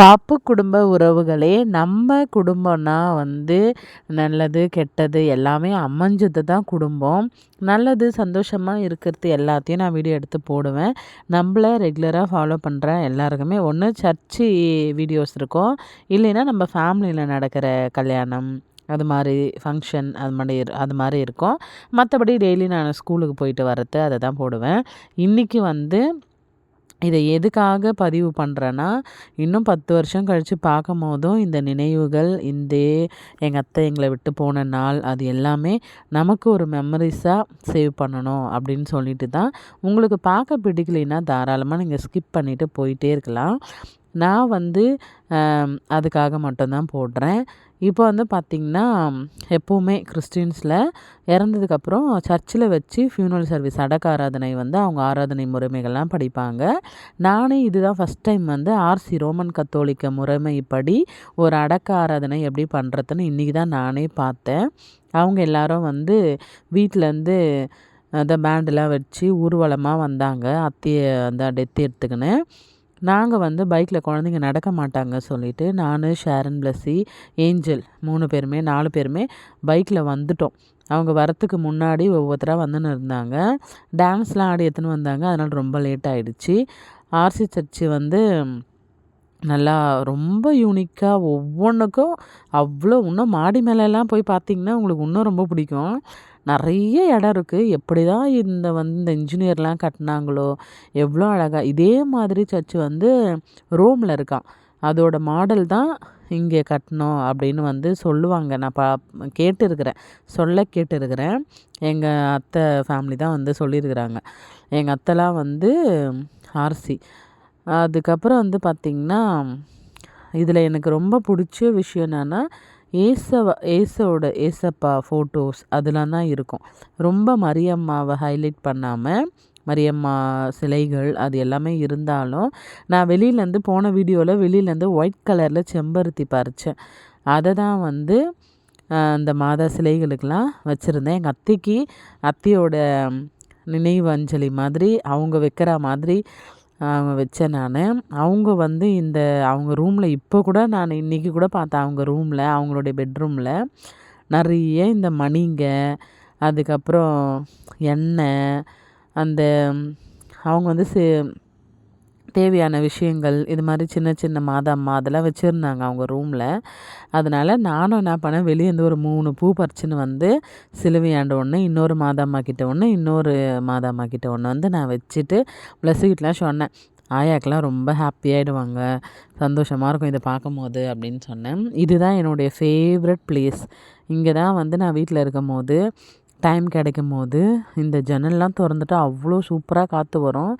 பாப்பு குடும்ப உறவுகளே நம்ம குடும்பம்னா வந்து நல்லது கெட்டது எல்லாமே அமைஞ்சது தான் குடும்பம். நல்லது சந்தோஷமாக இருக்கிறது எல்லாத்தையும் நான் வீடியோ எடுத்து போடுவேன். நம்மள ரெகுலராக ஃபாலோ பண்ணுற எல்லாருக்குமே ஒன்று சர்ச்சு வீடியோஸ் இருக்கும். இல்லைன்னா நம்ம ஃபேமிலியில் நடக்கிற கல்யாணம் அது மாதிரி ஃபங்க்ஷன் அது மாதிரி அது மாதிரி இருக்கும். மற்றபடி டெய்லி நான் ஸ்கூலுக்கு போயிட்டு வரது அதை தான் போடுவேன். இன்றைக்கி வந்து இதை எதுக்காக பதிவு பண்ணுறேன்னா இன்னும் பத்து வருஷம் கழித்து பார்க்கும் போதும் இந்த நினைவுகள் இந்த எங்கள் அத்தை எங்களை விட்டு போன நாள் அது எல்லாமே நமக்கு ஒரு மெமரிஸாக சேவ் பண்ணணும் அப்படின்னு சொல்லிட்டு தான். உங்களுக்கு பார்க்க பிடிக்கலைன்னா தாராளமாக நீங்கள் ஸ்கிப் பண்ணிவிட்டு போயிட்டே இருக்கலாம். நான் வந்து அதுக்காக மட்டும்தான் போடுறேன். இப்போ வந்து பார்த்திங்கன்னா எப்போவுமே கிறிஸ்டின்ஸில் இறந்ததுக்கப்புறம் சர்ச்சில் வச்சு ஃபியூனல் சர்வீஸ் அடக்க ஆராதனை வந்து அவங்க ஆராதனை முறைமைகள்லாம் படிப்பாங்க. நானே இதுதான் ஃபஸ்ட் டைம் வந்து ஆர்சி ரோமன் கத்தோலிக்க முறைமைப்படி ஒரு அடக்க ஆராதனை எப்படி பண்ணுறதுன்னு இன்றைக்கி தான் நானே பார்த்தேன். அவங்க எல்லாரும் வந்து வீட்டிலேருந்து அந்த பேண்டெலாம் வச்சு ஊர்வலமாக வந்தாங்க. அத்தையை அந்த டெத்து எடுத்துக்கின்னு. நாங்கள் வந்து பைக்கில் குழந்தைங்க நடக்க மாட்டாங்க சொல்லிவிட்டு நான் ஷேரன் பிளஸ்ஸி ஏஞ்சல் மூணு பேருமே நாலு பேருமே பைக்கில் வந்துட்டோம். அவங்க வரத்துக்கு முன்னாடி ஒவ்வொருத்தராக வந்துன்னு இருந்தாங்க. டான்ஸ்லாம் ஆடி எடுத்துன்னு வந்தாங்க. அதனால் ரொம்ப லேட் ஆகிடுச்சி ஆர்சி சர்ச்சு வந்து நல்லா ரொம்ப யூனிக்காக ஒவ்வொன்றுக்கும் அவ்வளோ இன்னும் மாடி மேலெல்லாம் போய் பார்த்திங்கன்னா உங்களுக்கு இன்னும் ரொம்ப பிடிக்கும். நிறைய இடம் இருக்குது எப்படி தான் இந்த வந்து இந்த இன்ஜினியர்லாம் கட்டினாங்களோ எவ்வளோ அழகாக இதே மாதிரி சர்ச்சு வந்து ரோமில் இருக்கான் அதோட மாடல் தான் இங்கே கட்டணும் அப்படின்னு வந்து சொல்லுவாங்க. நான் பா கேட்டுருக்கிறேன். சொல்ல கேட்டுருக்கிறேன். எங்கள் அத்தை ஃபேமிலி தான் வந்து சொல்லியிருக்கிறாங்க. எங்கள் அத்தைலாம் வந்து ஆர்சி அதுக்கப்புறம் வந்து பார்த்திங்கன்னா இதில் எனக்கு ரொம்ப பிடிச்ச விஷயம் என்னென்னா ஏசவ ஏசோட ஏசப்பா ஃபோட்டோஸ் அதெலாம் தான் இருக்கும். ரொம்ப மரியம்மாவை ஹைலைட் பண்ணாமல் மரியம்மா சிலைகள் அது எல்லாமே இருந்தாலும் நான் வெளியிலேருந்து போன வீடியோவில் வெளியிலேருந்து ஒயிட் கலரில் செம்பருத்தி பறித்தேன் அதை தான் வந்து அந்த மாதா சிலைகளுக்கெலாம் வச்சுருந்தேன். எங்கள் அத்தைக்கு அத்தையோட நினைவு அஞ்சலி மாதிரி அவங்க வைக்கிற மாதிரி வச்சேன் நான். அவங்க வந்து இந்த அவங்க ரூமில் இப்போ கூட நான் இன்றைக்கி கூட பார்த்தேன் அவங்க ரூமில் அவங்களுடைய பெட்ரூமில். நிறைய இந்த மணிங்க அதுக்கப்புறம் எண்ணெய் அந்த அவங்க வந்து சே தேவையான விஷயங்கள் இது மாதிரி சின்ன சின்ன மாதாம்மா அதெல்லாம் வச்சுருந்தாங்க அவங்க ரூமில் அதனால் நானும் என்ன பண்ணேன் வெளியேருந்து ஒரு மூணு பூ பறிச்சுன்னு வந்து சிலுவையாண்ட ஒன்று இன்னொரு மாதாம்மா கிட்ட ஒன்று இன்னொரு மாதாம்மா கிட்ட ஒன்று வந்து நான் வச்சுட்டு ப்ளஸ்ஸுக்கிட்டலாம் சொன்னேன். ஆயாக்கெலாம் ரொம்ப ஹாப்பியாகிடுவாங்க சந்தோஷமாக இருக்கும் இதை பார்க்கும்போது அப்படின்னு சொன்னேன். இதுதான் என்னுடைய ஃபேவரட் பிளேஸ் இங்கே தான் வந்து நான் வீட்டில் இருக்கும் போது டைம் கிடைக்கும் போது இந்த ஜன்னல்லாம் திறந்துட்டு அவ்வளோ சூப்பராக காற்று வரும்.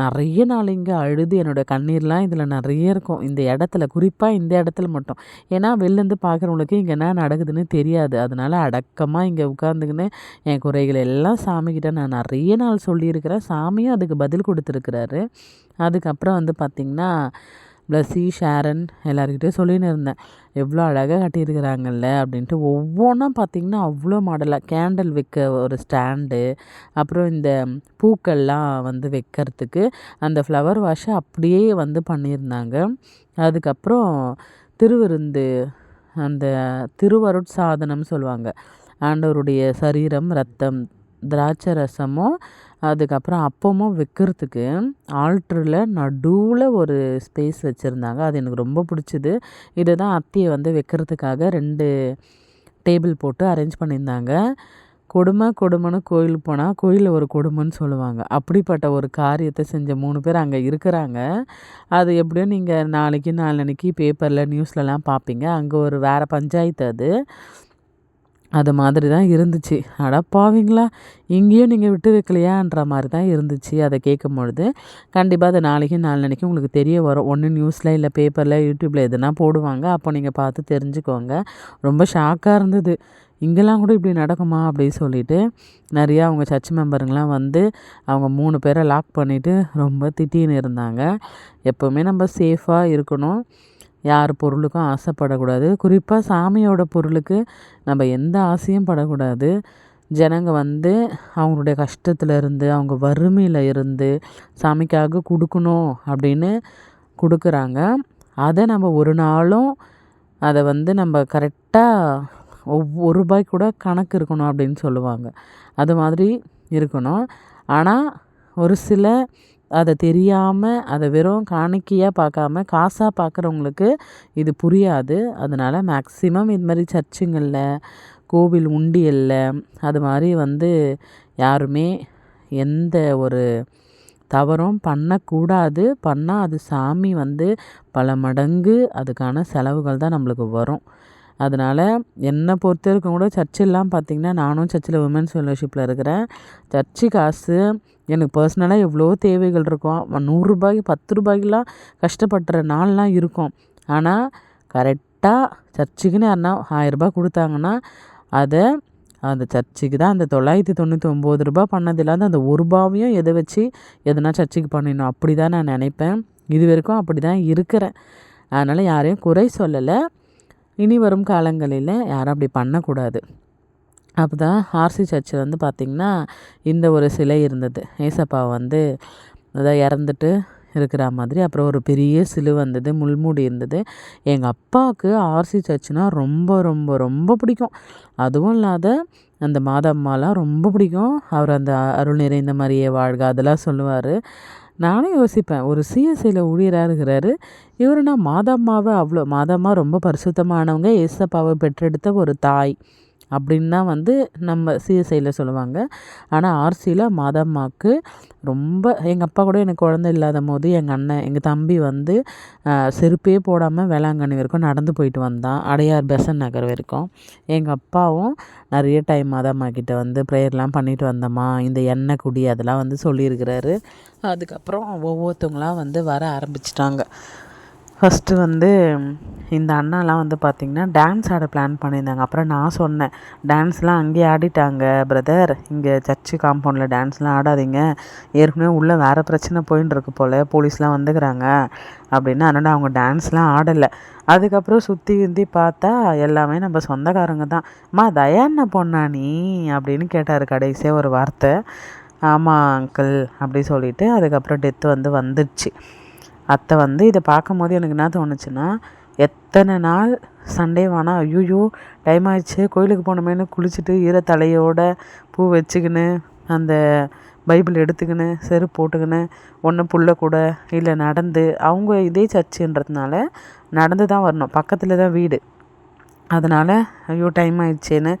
நிறைய நாள் இங்கே அழுது என்னோடய கண்ணீர்லாம் இதில் நிறைய இருக்கும். இந்த இடத்துல குறிப்பாக இந்த இடத்துல மட்டும். ஏன்னா வெளிலேருந்து பார்க்குறவங்களுக்கு இங்கே என்ன நடக்குதுன்னு தெரியாது. அதனால் அடக்கமாக இங்கே உட்காந்துக்கின்னு என் குறைகள் எல்லாம் சாமிக்கிட்ட நான் நிறைய நாள் சொல்லியிருக்கிறேன். சாமியும் அதுக்கு பதில் கொடுத்துருக்குறாரு. அதுக்கப்புறம் வந்து பார்த்திங்கன்னா ப்ளஸ்ஸி ஷேரன் எல்லாருக்கிட்டையும் சொல்லின்னு இருந்தேன். எவ்வளோ அழகாக கட்டியிருக்கிறாங்கல்ல அப்படின்ட்டு. ஒவ்வொன்றா பார்த்திங்கன்னா அவ்வளோ மாடலாக கேண்டில் வைக்க ஒரு ஸ்டாண்டு அப்புறம் இந்த பூக்கள்லாம் வந்து வைக்கிறதுக்கு அந்த ஃப்ளவர் வாஷை அப்படியே வந்து பண்ணியிருந்தாங்க. அதுக்கப்புறம் திருவிருந்து அந்த திருவருட் சாதனம் சொல்லுவாங்க. ஆண்டவருடைய சரீரம் ரத்தம் திராட்சை ரசமும் அதுக்கப்புறம் அப்பமும் வைக்கிறதுக்கு ஆல்ட்ரில் நடுவில் ஒரு ஸ்பேஸ் வச்சுருந்தாங்க. அது எனக்கு ரொம்ப பிடிச்சிது. இதை தான் அத்தியை வந்து வைக்கிறதுக்காக ரெண்டு டேபிள் போட்டு அரேஞ்ச் பண்ணியிருந்தாங்க. கொடுமை கொடுமைன்னு கோயிலுக்கு போனால் கோயிலில் ஒரு கொடுமைன்னு சொல்லுவாங்க. அப்படிப்பட்ட ஒரு காரியத்தை செஞ்ச மூணு பேர் அங்கே இருக்கிறாங்க. அது எப்படியும் நீங்கள் நாளைக்கு நாளன்னைக்கு பேப்பரில் நியூஸ்லலாம் பார்ப்பீங்க. அங்கே ஒரு வேறு பஞ்சாயத்து அது. அது மாதிரி தான் இருந்துச்சு. அடப்பாவீங்களா இங்கேயும் நீங்கள் விட்டு வைக்கலையான்ற மாதிரி தான் இருந்துச்சு அதை கேட்கும் பொழுது கண்டிப்பாக அதை நாளைக்கு நாளைக்கு உங்களுக்கு தெரிய வரும். ஒன்று நியூஸில் இல்லை பேப்பரில் யூடியூப்பில் எதுனா போடுவாங்க. அப்போ நீங்கள் பார்த்து தெரிஞ்சுக்கோங்க. ரொம்ப ஷாக்காக இருந்தது. இங்கெல்லாம் கூட இப்படி நடக்குமா? அப்படின்னு சொல்லிட்டு நிறையா அவங்க சர்ச் மெம்பருங்கெலாம் வந்து அவங்க மூணு பேரை லாக் பண்ணிவிட்டு ரொம்ப திட்டின்னு இருந்தாங்க. எப்போவுமே நம்ம சேஃபாக இருக்கணும். யார் பொருளுக்கும் ஆசைப்படக்கூடாது. குறிப்பாக சாமியோட பொருளுக்கு நம்ம எந்த ஆசையும் படக்கூடாது. ஜனங்க வந்து அவங்களுடைய கஷ்டத்தில் இருந்து அவங்க வறுமையில் இருந்து சாமிக்காக கொடுக்கணும் அப்படின்னு கொடுக்குறாங்க. அதை நம்ம ஒரு நாளும் அதை வந்து நம்ம கரெக்டாக ஒவ்வொரு ரூபாய் கூட கணக்கு இருக்கணும் அப்படின்னு சொல்லுவாங்க. அது மாதிரி இருக்கணும். ஆனால் ஒரு சில அதை தெரியாமல் அதை வெறும் காணிக்கையாக பார்க்காம காசாக பார்க்குறவங்களுக்கு இது புரியாது. அதனால் மேக்ஸிமம் இது மாதிரி சர்ச்சுங்களில் கோவில் உண்டியலில் அது மாதிரி வந்து யாருமே எந்த ஒரு தவறும் பண்ணக்கூடாது. பண்ணால் அது சாமி வந்து பல மடங்கு அதுக்கான செலவுகள் தான் நம்மளுக்கு வரும். அதனால் என்னை பொறுத்த வரைக்கும் கூட சர்ச்செல்லாம் பார்த்திங்கன்னா நானும் சர்ச்சில் உமன்ஸ் ஃபெலோஷிப்பில் இருக்கிறேன். சர்ச்சு காசு எனக்கு பர்சனலாக எவ்வளோ தேவைகள் இருக்கும். நூறுரூபாய்க்கு பத்து ரூபாய்க்கெலாம் கஷ்டப்படுற நாள்லாம் இருக்கும். ஆனால் கரெக்டாக சர்ச்சுக்குன்னு யாருன்னா ஆயிரரூபா கொடுத்தாங்கன்னா அதை அந்த சர்ச்சுக்கு தான் அந்த தொள்ளாயிரத்தி தொண்ணூற்றி ஒம்பது ரூபா பண்ணது இல்லாத அந்த ஒரு ரூபாவையும் எதை வச்சு எதனா சர்ச்சுக்கு பண்ணிடணும். அப்படி தான் நான் நினைப்பேன். இது வரைக்கும் அப்படி தான் இருக்கிறேன். அதனால் யாரையும் குறை சொல்லலை. இனி வரும் காலங்களில் யாரும் அப்படி பண்ணக்கூடாது. அப்போ தான் ஆர்சி சர்ச்சில் வந்து பார்த்திங்கன்னா இந்த ஒரு சிலை இருந்தது. ஏசப்பா வந்து அதான் இறந்துட்டு இருக்கிற மாதிரி அப்புறம் ஒரு பெரிய சிலு வந்தது முள்மூடி இருந்தது. எங்கள் அப்பாவுக்கு ஆர்சி சர்ச்னால் ரொம்ப ரொம்ப ரொம்ப பிடிக்கும். அதுவும் இல்லாத அந்த மாதம்மாலாம் ரொம்ப பிடிக்கும். அவர் அந்த அருள் நிறைந்த மாதிரியே வாழ்க அதெல்லாம் சொல்லுவார். நானும் யோசிப்பேன் ஒரு சிஎஸ்சியில் ஊழியராக இருக்கிறாரு இவர் நான் மாதம்மாவை அவ்வளோ மாதம்மா ரொம்ப பரிசுத்தமானவங்க ஏசப்பாவை பெற்றெடுத்த ஒரு தாய். அப்படின்னு தான் வந்து நம்ம சிஎஸ்ஐயில் சொல்லுவாங்க. ஆனால் ஆர்சியில் மாதம்மாவுக்கு ரொம்ப எங்கள் அப்பா கூட எனக்கு குழந்த இல்லாத போது எங்கள் அண்ணன் எங்கள் தம்பி வந்து செருப்பே போடாமல் வேளாங்கண்ணி வரைக்கும் நடந்து போயிட்டு வந்தான். அடையார் பெசன் நகர் வரைக்கும். எங்கள் அப்பாவும் நிறைய டைம் மாதம்மா கிட்டே வந்து ப்ரேயர்லாம் பண்ணிட்டு வந்தோம்மா. இந்த எண்ணெய் குடி அதெல்லாம் வந்து சொல்லியிருக்கிறாரு. அதுக்கப்புறம் ஒவ்வொருத்தவங்களாம் வந்து வர ஆரம்பிச்சிட்டாங்க. ஃபஸ்ட்டு வந்து இந்த அண்ணாலாம் வந்து பார்த்திங்கன்னா டான்ஸ் ஆட பிளான் பண்ணியிருந்தாங்க. அப்புறம் நான் சொன்னேன் டான்ஸ்லாம் அங்கேயே ஆடிட்டாங்க பிரதர் இங்கே சர்ச்சு காம்பவுண்டில் டான்ஸ்லாம் ஆடாதீங்க. ஏற்கனவே உள்ளே வேறு பிரச்சனை போயின்னு இருக்கு போல். போலீஸ்லாம் வந்துக்கிறாங்க. அப்படின்னு அதனால் அவங்க டான்ஸ்லாம் ஆடலை. அதுக்கப்புறம் சுற்றி கிந்தி பார்த்தா எல்லாமே நம்ம சொந்தக்காரங்க தான். அம்மா தயாண்ண பொண்ணா நீ? அப்படின்னு கேட்டார் கடைசியாக ஒரு வார்த்தை. ஆமாம் அங்கிள் அப்படி சொல்லிவிட்டு அதுக்கப்புறம் டெத்து வந்து வந்துடுச்சு. அத்தை வந்து இதை பார்க்கும்போது எனக்கு என்ன தோணுச்சுன்னா எத்தனை நாள் சண்டே வானா ஐயோயோ டைம் ஆயிடுச்சு கோயிலுக்கு போனோமேனு குளிச்சுட்டு ஈர தலையோட பூ வச்சுக்கின்னு அந்த பைபிள் எடுத்துக்கின்னு செருப்பு போட்டுக்கின்னு ஒன்று புள்ள கூட இல்லை நடந்து அவங்க இதே சர்ச்சுன்றதுனால நடந்து தான் வரணும். பக்கத்தில் தான் வீடு. அதனால் ஐயோ டைம் ஆயிடுச்சேன்னு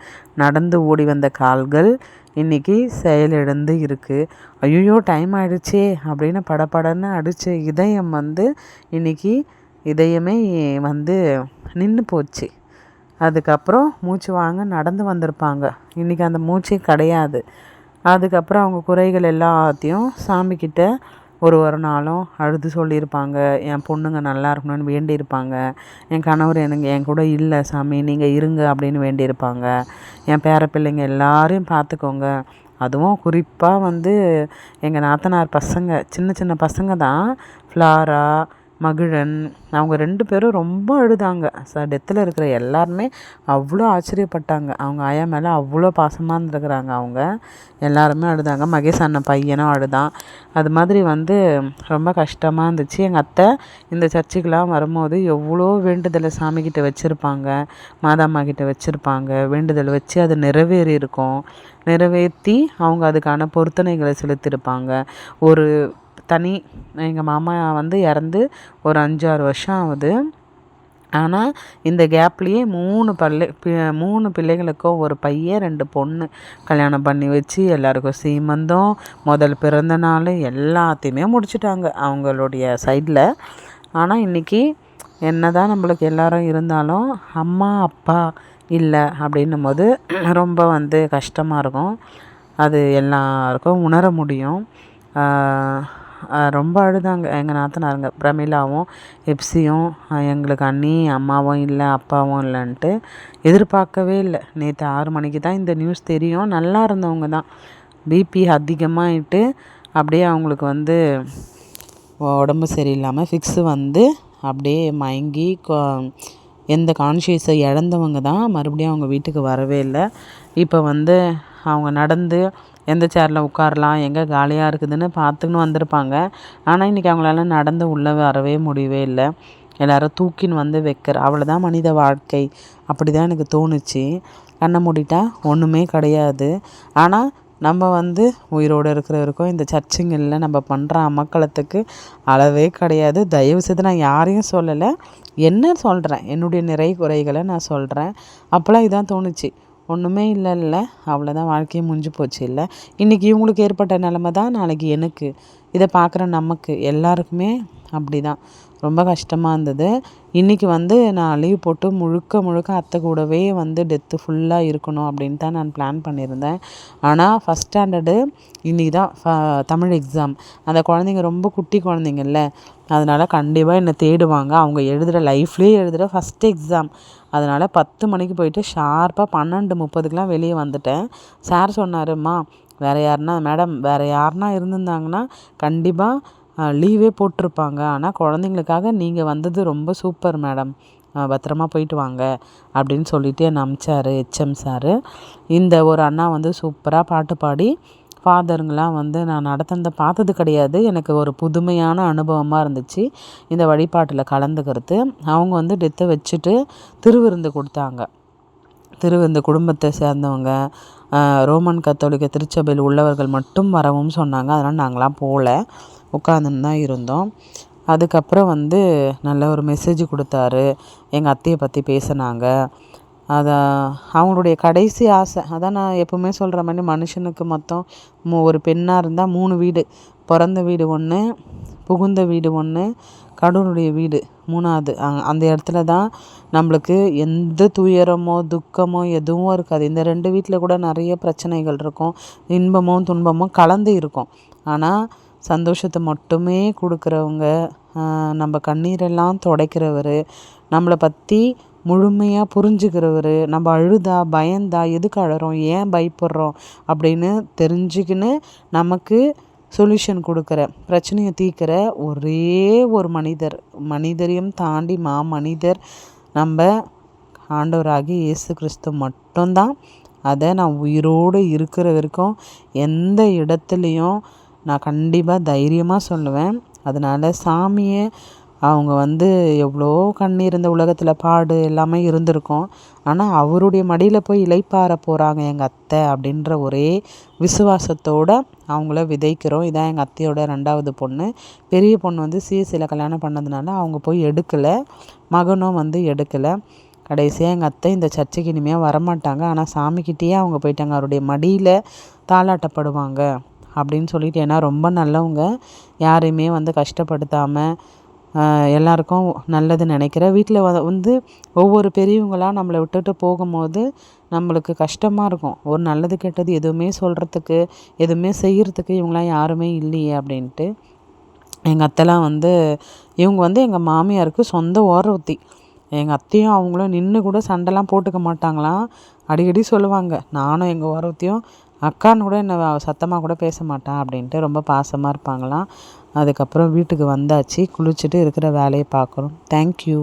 நடந்து ஓடி வந்த கால்கள் இன்றைக்கி செயலிழந்து இருக்குது ஐயோ டைம் ஆகிடுச்சே அப்படின்னு படப்படன்னு அடித்த இதயம் வந்து இன்றைக்கி இதயமே வந்து நின்று போச்சு. அதுக்கப்புறம் மூச்சு வாங்க நடந்து வந்திருப்பாங்க. இன்றைக்கி அந்த மூச்சே கிடையாது. அதுக்கப்புறம் அவங்க குறைகள் எல்லாத்தையும் சாமிக்கிட்ட ஒரு ஒரு நாளும் அழுது சொல்லியிருப்பாங்க என் பொண்ணுங்க நல்லா இருக்கணும்னு வேண்டியிருப்பாங்க. என் கணவர் எனக்கு என் கூட இல்லை சாமி நீங்கள் இருங்க அப்படின்னு வேண்டியிருப்பாங்க. என் பேர பிள்ளைங்க எல்லாரையும் பார்த்துக்கோங்க. அதுவும் குறிப்பாக வந்து எங்கள் நாத்தனார் பசங்க சின்ன சின்ன பசங்க தான். ஃப்ளாரா மகிழன் அவங்க ரெண்டு பேரும் ரொம்ப அழுதாங்க. ச டெத்தில் இருக்கிற எல்லாருமே அவ்வளோ ஆச்சரியப்பட்டாங்க. அவங்க ஆயா மேலே அவ்வளோ பாசமாக இருந்துருக்குறாங்க அவங்க. எல்லாருமே அழுதாங்க. மகேஷ் அண்ணன் பையனும் அழுதான். அது மாதிரி வந்து ரொம்ப கஷ்டமாக இருந்துச்சு. எங்கள் அத்தை இந்த சர்ச்சுக்கெலாம் வரும்போது எவ்வளோ வேண்டுதலை சாமிக்கிட்ட வச்சுருப்பாங்க மாதாம்மா கிட்டே வச்சுருப்பாங்க. வேண்டுதல் வச்சு அது நிறைவேறி இருக்கும். நிறைவேற்றி அவங்க அதுக்கான பொருத்தனைகளை செலுத்தியிருப்பாங்க. ஒரு தனி. எங்கள் மாமா வந்து இறந்து ஒரு அஞ்சாறு வருஷம் ஆகுது. ஆனால் இந்த கேப்லேயே மூணு பள்ளி மூணு பிள்ளைகளுக்கும் ஒரு பையன் ரெண்டு பொண்ணு கல்யாணம் பண்ணி வச்சு எல்லாருக்கும் சீமந்தம் முதல் பிறந்த நாள் எல்லாத்தையுமே முடிச்சுட்டாங்க அவங்களுடைய சைடில். ஆனால் இன்றைக்கி என்ன தான் நம்மளுக்கு எல்லோரும் இருந்தாலும் அம்மா அப்பா இல்லை அப்படின்னும் போது ரொம்ப வந்து கஷ்டமாக இருக்கும். அது எல்லாருக்கும் உணர முடியும். ரொம்ப அழுதாங்க. எங்கள் நாத்தனாருங்க. பிரமிளாவும் எப்சியும் எங்களுக்கு அண்ணி அம்மாவும் இல்லை அப்பாவும் இல்லைன்ட்டு எதிர்பார்க்கவே இல்லை. நேற்று ஆறு மணிக்கு தான் இந்த நியூஸ் தெரியும். நல்லா இருந்தவங்க தான். பிபி அதிகமாகிட்டு அப்படியே அவங்களுக்கு வந்து உடம்பு சரியில்லாமல் ஃபிக்ஸு வந்து அப்படியே மயங்கி எந்த கான்ஷியஸை இழந்தவங்க தான் மறுபடியும் அவங்க வீட்டுக்கு வரவே இல்லை. இப்போ வந்து அவங்க நடந்து எந்த சேரில் உட்காரலாம் எங்கே காலியாக இருக்குதுன்னு பார்த்துக்கின்னு வந்திருப்பாங்க. ஆனால் இன்றைக்கி அவங்களால நடந்து உள்ளே வரவே முடியவே இல்லை. எல்லாரும் தூக்கின்னு வந்து வைக்கிற அவ்வளோதான் மனித வாழ்க்கை. அப்படி தான் எனக்கு தோணுச்சு. கண்ணை மூடிட்டா ஒன்றுமே கிடையாது. ஆனால் நம்ம வந்து உயிரோடு இருக்கிற வரைக்கும் இந்த சர்ச்சுங்களில் நம்ம பண்ணுற அமக்களத்துக்கு அளவே கிடையாது. தயவு செய்து நான் யாரையும் சொல்லலை. என்ன சொல்கிறேன் என்னுடைய நிறை குறைகளை நான் சொல்கிறேன் அப்போல்லாம் இதான் தோணுச்சு. ஒன்றுமே இல்லைல்ல. அவ்வளோதான் வாழ்க்கையே முடிஞ்சு போச்சு இல்லை. இன்றைக்கி இவங்களுக்கு ஏற்பட்ட நிலமை தான் நாளைக்கு எனக்கு. இதை பார்க்குற நமக்கு எல்லாருக்குமே அப்படி தான் ரொம்ப கஷ்டமாக இருந்தது. இன்றைக்கி வந்து நான் லீவ் போட்டு முழுக்க முழுக்க அத்தை கூடவே வந்து டெத்து ஃபுல்லாக இருக்கணும் அப்படின்னு தான் நான் பிளான் பண்ணியிருந்தேன். ஆனால் ஃபஸ்ட் ஸ்டாண்டர்டு இன்றைக்கி தான் ஃப தமிழ் எக்ஸாம் அந்த குழந்தைங்க ரொம்ப குட்டி குழந்தைங்கள்ல அதனால் கண்டிப்பாக என்னை தேடுவாங்க. அவங்க எழுதுகிற லைஃப்லேயே எழுதுகிற ஃபஸ்ட் எக்ஸாம் அதனால் பத்து மணிக்கு போயிட்டு ஷார்ப்பாக பன்னெண்டு முப்பதுக்கெலாம் வெளியே வந்துட்டேன். சார் சொன்னாருமா வேறு யாருன்னா மேடம் வேறு யாருன்னா இருந்திருந்தாங்கன்னா கண்டிப்பாக லீவே போட்டிருப்பாங்க. ஆனால் குழந்தைங்களுக்காக நீங்கள் வந்தது ரொம்ப சூப்பர் மேடம் பத்திரமா போயிட்டு வாங்க அப்படின்னு சொல்லிட்டு என்னை அமிச்சார் ஹெச்எம் சார் இந்த ஒரு அண்ணா வந்து சூப்பராக பாட்டு பாடி ஃபாதருங்களாம் வந்து நான் நடத்துனதை பார்த்தது கிடையாது. எனக்கு ஒரு புதுமையான அனுபவமாக இருந்துச்சு இந்த வழிபாட்டில் கலந்துக்கிறது. அவங்க வந்து டெத்தை வச்சுட்டு திருவிருந்து கொடுத்தாங்க. திருவிருந்து குடும்பத்தை சேர்ந்தவங்க ரோமன் கத்தோலிக்க திருச்சபையில் உள்ளவர்கள் மட்டும் வரவும் சொன்னாங்க. அதனால் நாங்களாம் போகல உட்காந்துன்னு தான் இருந்தோம். அதுக்கப்புறம் வந்து நல்ல ஒரு மெசேஜ் கொடுத்தாரு. எங்கள் அத்தையை பற்றி பேசினாங்க. அதை அவங்களுடைய கடைசி ஆசை. அதான் நான் எப்போவுமே சொல்கிற மாதிரி மனுஷனுக்கு மொத்தம் ஒரு பெண்ணாக இருந்தால் மூணு வீடு. பிறந்த வீடு ஒன்று புகுந்த வீடு ஒன்று கடவுளுடைய வீடு மூணாவது. அந்த இடத்துல தான் நம்மளுக்கு எந்த துயரமோ துக்கமோ எதுவும் இருக்காது. இந்த ரெண்டு வீட்டில் கூட நிறைய பிரச்சனைகள் இருக்கும். இன்பமும் துன்பமும் கலந்து இருக்கும். ஆனால் சந்தோஷத்தை மட்டுமே கொடுக்குறவங்க நம்ம கண்ணீரெல்லாம் துடைக்கிறவர் நம்மளை பற்றி முழுமையாக புரிஞ்சுக்கிறவர். நம்ம அழுதா பயந்தா எதுக்கு அழறோம் ஏன் பயப்படுறோம் அப்படின்னு தெரிஞ்சுக்கின்னு நமக்கு சொல்யூஷன் கொடுக்குற பிரச்சனையை தீர்க்கிற ஒரே ஒரு மனிதர். மனிதரையும் தாண்டி மா மனிதர் நம்ம ஆண்டவராகி இயேசு கிறிஸ்து மட்டும்தான். அதை நான் உயிரோடு இருக்கிற வரைக்கும் எந்த இடத்துலையும் நான் கண்டிப்பாக தைரியமாக சொல்லுவேன். அதனால் சாமியை அவங்க வந்து எவ்வளோ கண்ணீர் இந்த உலகத்தில் பாடு எல்லாமே இருந்திருக்கும். ஆனால் அவருடைய மடியில் போய் இலைப்பார போகிறாங்க எங்கள் அத்தை அப்படின்ற ஒரே விசுவாசத்தோடு அவங்கள விதைக்கிறோம். இதான் எங்கள் அத்தையோட ரெண்டாவது பொண்ணு. பெரிய பொண்ணு வந்து சிஎஸ்சியில் கல்யாணம் பண்ணதுனால அவங்க போய் எடுக்கலை. மகனும் வந்து எடுக்கலை. கடைசியாக எங்கள் அத்தை இந்த சர்ச்சைக்கு இனிமேல் வரமாட்டாங்க. ஆனால் சாமிக்கிட்டேயே அவங்க போயிட்டாங்க. அவருடைய மடியில் தாளாட்டப்படுவாங்க அப்படின்னு சொல்லிட்டு ஏன்னா ரொம்ப நல்லவங்க. யாரையுமே வந்து கஷ்டப்படுத்தாமல் எல்லாருக்கும் நல்லது நினைக்கிறேன் வீட்டில் வ வந்து ஒவ்வொரு பெரியவங்களாக நம்மளை விட்டுட்டு போகும்போது நம்மளுக்கு கஷ்டமாக இருக்கும். ஒரு நல்லது கெட்டது எதுவுமே சொல்கிறதுக்கு எதுவுமே செய்கிறதுக்கு இவங்களாம் யாருமே இல்லையே அப்படின்ட்டு. எங்கள் அத்தைலாம் வந்து இவங்க வந்து எங்கள் மாமியாருக்கு சொந்த ஓரவத்தி எங்கள் அத்தையும் அவங்களும் நின்று கூட சண்டைலாம் போட்டுக்க மாட்டாங்களாம். அடிக்கடி சொல்லுவாங்க நானும் எங்கள் ஓரவத்தியும் அக்கான்னு கூட என்னை சத்தமாக கூட பேச மாட்டான் அப்படின்ட்டு ரொம்ப பாசமாக இருப்பாங்களாம். அதுக்கப்புறம் வீட்டுக்கு வந்தாச்சு குளிச்சுட்டு இருக்கிற வேலையை பார்க்குறோம் தேங்க்யூ